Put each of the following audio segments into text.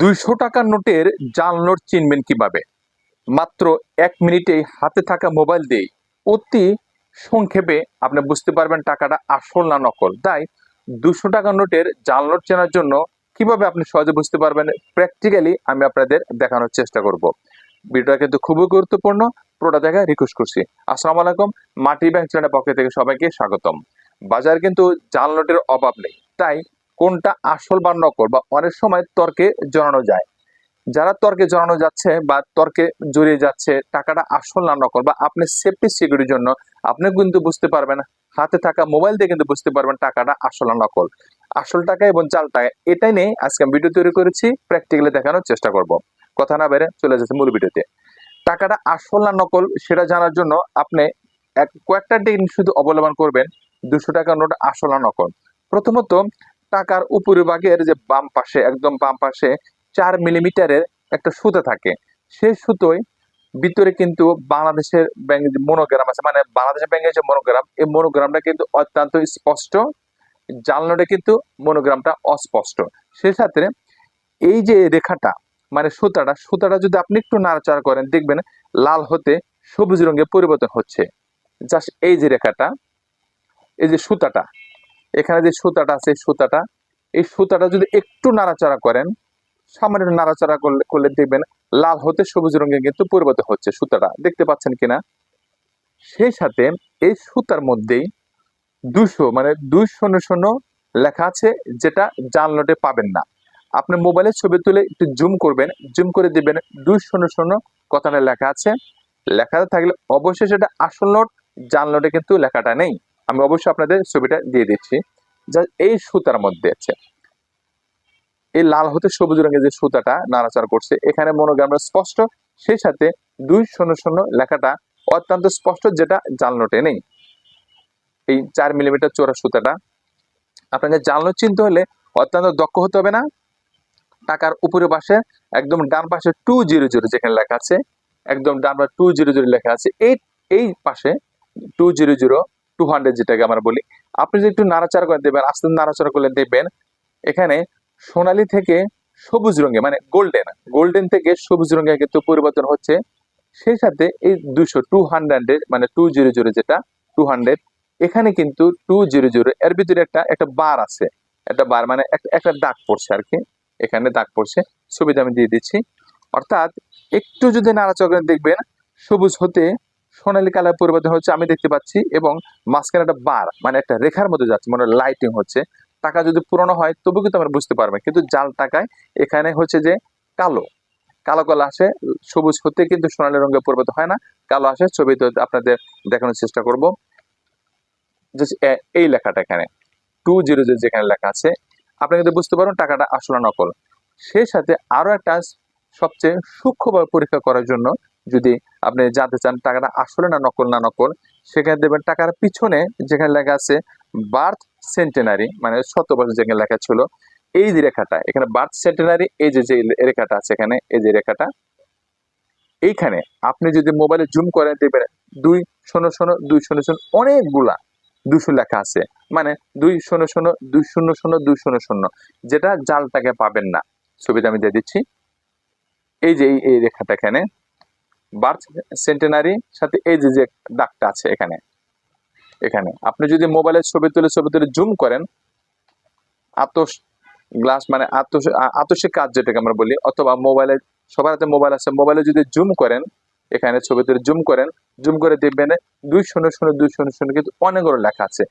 দুইশো টাকার নোটের জাল নোট চিনবেন কীভাবে? মাত্র এক মিনিটেই হাতে থাকা মোবাইল দিয়ে অতি সংক্ষেপে আপনি বুঝতে পারবেন টাকাটা আসল না নকল। তাই দুশো টাকার নোটের জাল নোট চেনার জন্য কীভাবে আপনি সহজে বুঝতে পারবেন? প্র্যাকটিক্যালি আমি আপনাদের দেখানোর চেষ্টা করব। ভিডিওটা কিন্তু খুবই গুরুত্বপূর্ণ। পুরোটা দেখায় রিকোয়েস্ট করছি। আসসালামু আলাইকুম। মাটি ব্যাংক চ্যানেলের পক্ষ থেকে সবাইকে স্বাগতম। বাজার কিন্তু জাল নোটের অভাব নেই। তাই কোনটা আসল বা নকল বা অনেক সময় তর্কে জড়ানো যায়। যারা তর্কে জড়ানো যাচ্ছে বা তর্কে জড়িয়ে যাচ্ছে, টাকাটা আসল না নকল বা আপনি সেফটি সিকিউরিটির জন্য আপনি কিন্তু বুঝতে পারবেন, হাতে থাকা মোবাইল দিয়ে কিন্তু বুঝতে পারবেন টাকাটা আসল না নকল। আসল টাকা এবং জাল টাকা, এটাই নিয়ে আজকে আমি ভিডিও তৈরি করেছি প্র্যাকটিক্যালি দেখানোর চেষ্টা করব। কথা না বেড়ে চলে যাচ্ছে মূল ভিডিওতে। টাকাটা আসল না নকল সেটা জানার জন্য আপনি এক কয়েকটা টেকনিক শুধু অবলম্বন করবেন, দুশো টাকার নোট আসল না নকল। প্রথমত টাকার উপরিভাগের যে বাম পাশে, একদম বাম পাশে চার মিলিমিটারের একটা সুতা থাকে। সেই সুতোয় ভিতরে কিন্তু বাংলাদেশের ব্যাংক মনোগ্রাম আছে মানে বাংলাদেশের ব্যাংকের যে মনোগ্রাম, এই মনোগ্রামটা কিন্তু অত্যন্ত স্পষ্ট। জালনোটে কিন্তু মনোগ্রামটা অস্পষ্ট। সেই সাথে এই যে রেখাটা মানে সুতাটা সুতাটা যদি আপনি একটু নাড়াচাড়া করেন, দেখবেন লাল হতে সবুজ রঙে পরিবর্তন হচ্ছে। জাস্ট এই যে রেখাটা, এই যে সুতাটা এখানে যে সুতাটা আছে সুতাটা, এই সুতাটা যদি একটু নাড়াচাড়া করেন, সামান্য নাড়াচাড়া করলে করলে দেখবেন লাল হতে সবুজ রঙে কিন্তু পরিবর্তন হচ্ছে সুতাটা। দেখতে পাচ্ছেন কিনা সেই সাথে এই সুতার মধ্যেই দুশো মানে দুই শূন্য শূন্য লেখা আছে যেটা জাল নোটে পাবেন না। আপনি মোবাইলে ছবি তুলে একটু জুম করবেন, জুম করে দিবেন দুই শূন্য শূন্য কথাটা লেখা আছে। লেখাটা থাকলে অবশ্যই সেটা আসল নোট জাল নোটে কিন্তু লেখাটা নেই। আমি অবশ্যই আপনাদের ছবিটা দিয়ে দিচ্ছি। যা এই সুতার মধ্যে আছে। এই লাল হতে সবুজ রঙের যে সুতাটা নাড়াচাড়া করছে, এখানে মনোগ্রামটা স্পষ্ট, সেই সাথে দুই শূন্য শূন্য লেখাটা অত্যন্ত স্পষ্ট, যেটা জাল নোটে নেই। এই চার মিলিমিটার চোরা সুতাটা। আপনাকে জাল নোট চিনতে হলে অত্যন্ত দক্ষ হতে হবে না। টাকার উপরে পাশে একদম ডান পাশে টু জিরো জিরো যেখানে লেখা আছে, একদম ডান পাশে টু জিরো জিরো লেখা আছে, এই এই পাশে two zero zero two hundred যেটাকে আমরা বলি, আপনি যদি একটু নাড়াচাড়া করে দেবেন, আস্তে নাড়াচাড়া করলে দেখবেন এখানে সোনালি থেকে সবুজ রঙে মানে গোল্ডেন গোল্ডেন থেকে সবুজ রঙে কিন্তু পরিবর্তন হচ্ছে। সেই সাথে এই দুশো টু হান্ড্রেড মানে টু জিরো জিরো যেটা টু হান্ড্রেড এখানে কিন্তু টু জিরো জিরো এর ভিতরে একটা একটা বার আছে। একটা বার মানে একটা দাগ পড়ছে আর কি। এখানে দাগ পড়ছে ছবিটা আমি দিয়ে দিচ্ছি। অর্থাৎ একটু যদি নাড়াচাড়া দেখবেন, সবুজ হতে সোনালী কালার পরিবর্তন হচ্ছে, আমি দেখতে পাচ্ছি, এবং মাঝখানে একটা বার মানে একটা রেখার মধ্যে যাচ্ছে মানে লাইটিং হচ্ছে। টাকা যদি পুরনো হয় তবু কিন্তু আমরা বুঝতে পারবেন কিন্তু জাল টাকায় এখানে হচ্ছে যে কালো। কালো কালো আসে, সবুজ হতে কিন্তু সোনালী রঙের পরিবর্তন হয় না, কালো আসে ছবিতে আপনাদের দেখানোর চেষ্টা করব। এই লেখাটা এখানে টু জিরো জিরো যেখানে লেখা আছে, আপনি কিন্তু বুঝতে পারবেন টাকাটা আসলে নকল। সেই সাথে আরও একটা সবচেয়ে সূক্ষ্মভাবে পরীক্ষা করার জন্য যদি আপনি জানতে চান টাকাটা আসলে না নকল না নকল, সেখানে দেবেন টাকার পিছনে যেখানে লেখা আছে বার্থ সেন্টেনারি মানে শত বছর যেখানে লেখা ছিল, এই যে রেখাটা, এখানে বার্থ সেন্টেনারি, এই যে যে রেখাটা আছে এখানে, এই যে রেখাটা, এইখানে আপনি যদি মোবাইলে জুম করেন দেবেন দুই শূন্য শূন্য, দুই শূন্য শূন্য অনেকগুলা দুশো লেখা আছে। মানে দুই শূন্য শূন্য, দুই শূন্য শূন্য, দুই শূন্য শূন্য, যেটা জালটাকে পাবেন না। ছবিটা আমি দিয়ে দিচ্ছি। এই যে এই রেখাটা এখানে। বার্থ সেন্টেনারি সাথে এই যে দাগটা আছে এখানে এখানে। আপনি যদি মোবাইলের ছবি তুলে ছবি তুলে জুম করেন, আতস গ্লাস মানে আতস, আ- আতসিক কাজ যেটাকে আমরা বলি, অথবা মোবাইলে সবার হাতে মোবাইল আছে মোবাইলে যদি জুম করেন, এখানে ছবি তুলে জুম করেন জুম করে দেখবেন দুই শূন্য শূন্য, দুই শূন্য শূন্য কিন্তু অনেকগুলো লেখা আছে।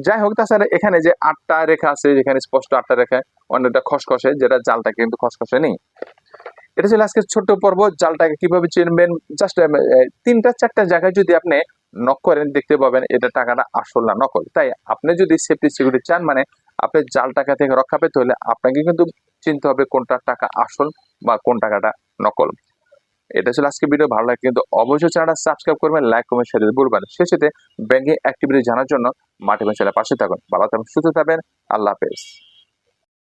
যাই হোক, তাছাড়া এখানে যে আটটা রেখা আছে, যেখানে স্পষ্ট আটটা রেখা অনেকটা খসখসে, যেটা জালটা কিন্তু খসখসে নেই। এটা ছিল আজকে ছোট্ট পর্ব, জালটাকে কীভাবে চিনবেন? জাস্ট তিনটা, চারটা জায়গায় যদি আপনি নক করেন, দেখতে পাবেন এটা টাকাটা আসল না নকল। তাই আপনি যদি সেফটি সিকিউরিটি চান মানে আপনি জাল টাকা থেকে রক্ষা পেতে হলে আপনাকে কিন্তু চিনতে হবে কোনটা টাকা আসল বা কোন টাকাটা নকল। এটা ছিল আজকে ভিডিও ভালো লাগে কিন্তু অবশ্যই চ্যানেলটা সাবস্ক্রাইব করবেন লাইক কমেন্ট শেয়ার দিতে ভুলবেন সাথে ব্যাংকিং অ্যাক্টিভিটি জানার জন্য মাঠে চ্যানেলের পাশে থাকুন। ভালো থাকবেন সুস্থ থাকবেন। আল্লাহ হাফেজ।